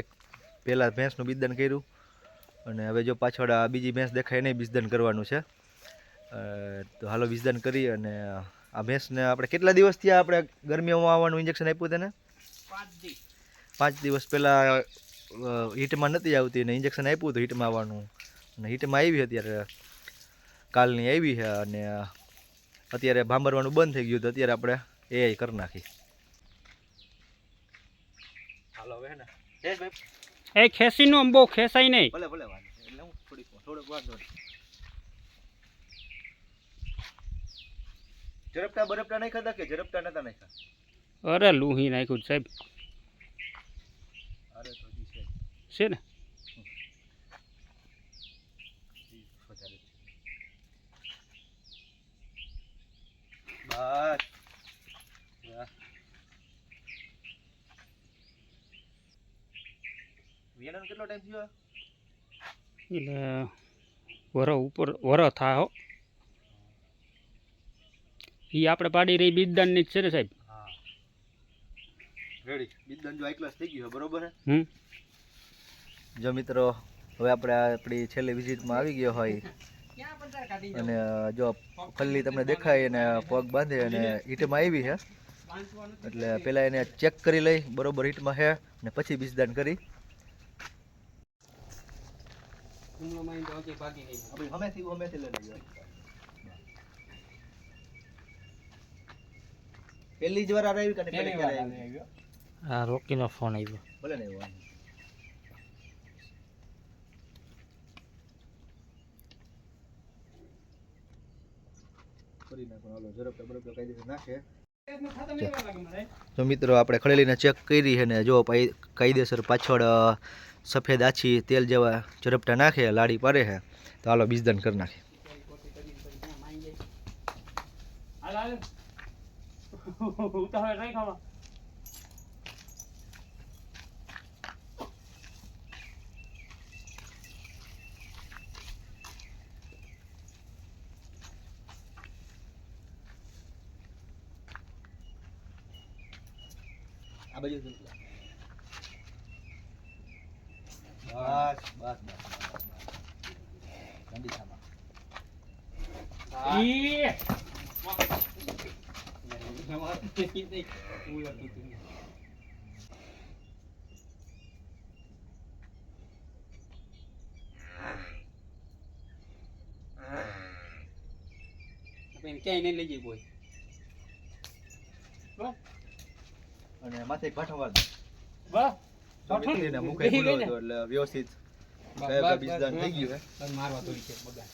એક પહેલાં ભેંસનું બીજદાન કર્યું અને હવે જો પાછળ આ બીજી ભેંસ દેખાય નહીં બીજદાન કરવાનું છે. તો હાલો બીજદાન કરી અને આ ભેંસને આપણે કેટલા દિવસ થયા આપણે ગરમીઓમાં આવવાનું ઇન્જેક્શન આપ્યું તેને? પાંચ દિવસ પહેલાં હીટમાં નથી આવતી અને ઇન્જેક્શન આપ્યું હતું હીટમાં આવવાનું. અને હીટમાં આવી અત્યારે કાલની આવી છે અને અત્યારે ભાંભરવાનું બંધ થઈ ગયું તો અત્યારે આપણે એ કરી નાખી. હાલો હવે ને. એ ખેસી નું બહુ ખેસાય નહીં. ભલે ભલે વાંધો એટલે હું થોડીક થોડોક વાંધો ઝડપટા બરપટા નહીં ખાધા કે ઝડપટા નતા નાખ્યા? અરે લુહી નાખ્યું સાહેબ. અરે તો છે ને હજી વધારે છે. બસ વાહ. વિયાણાનો કેટલો ટાઈમ થયો? એટલે વરો ઉપર વરો થા હો. એ આપણે પાડી રહી બીજદાનની જ છે ને સાહેબ. રેડી બીજદાન જો ક્લાસ થઈ ગયું બરોબર હમ. જો મિત્રો હવે આપણે આપણી છેલ્લી વિઝિટમાં આવી ગયો હોય. અને જો ખલ્લી તમને દેખાય અને પગ બાંધે અને હીટમાં આવી છે. એટલે પહેલાં એને ચેક કરી લઈ બરોબર હીટમાં છે. અને પછી બીજદાન કરી. હમેથી હમેથી લઈ લેજો પહેલી જ વાર આ આવી કે પહેલી ક્યારે આવી આ રોકીનો ફોન આવ્યો. બોલે ને નાખે તો મિત્રો આપણે ખડેલીને ચેક કરી છે ને જો કાયદેસર પાછળ સફેદ આછી તેલ જેવા ઝડપટા નાખે લાડી પારે છે તો હાલો બીજદાન કરી નાખે આ બાજુ બસ બસ બસ બસ સામા ક્યાંય નહીં લઈ જઈ કોઈ. અને માથે એક ભાઠો વાહ હતો એટલે વ્યવસ્થિત બીજદાન થઈ ગયું હે. મારવા તો છે બગા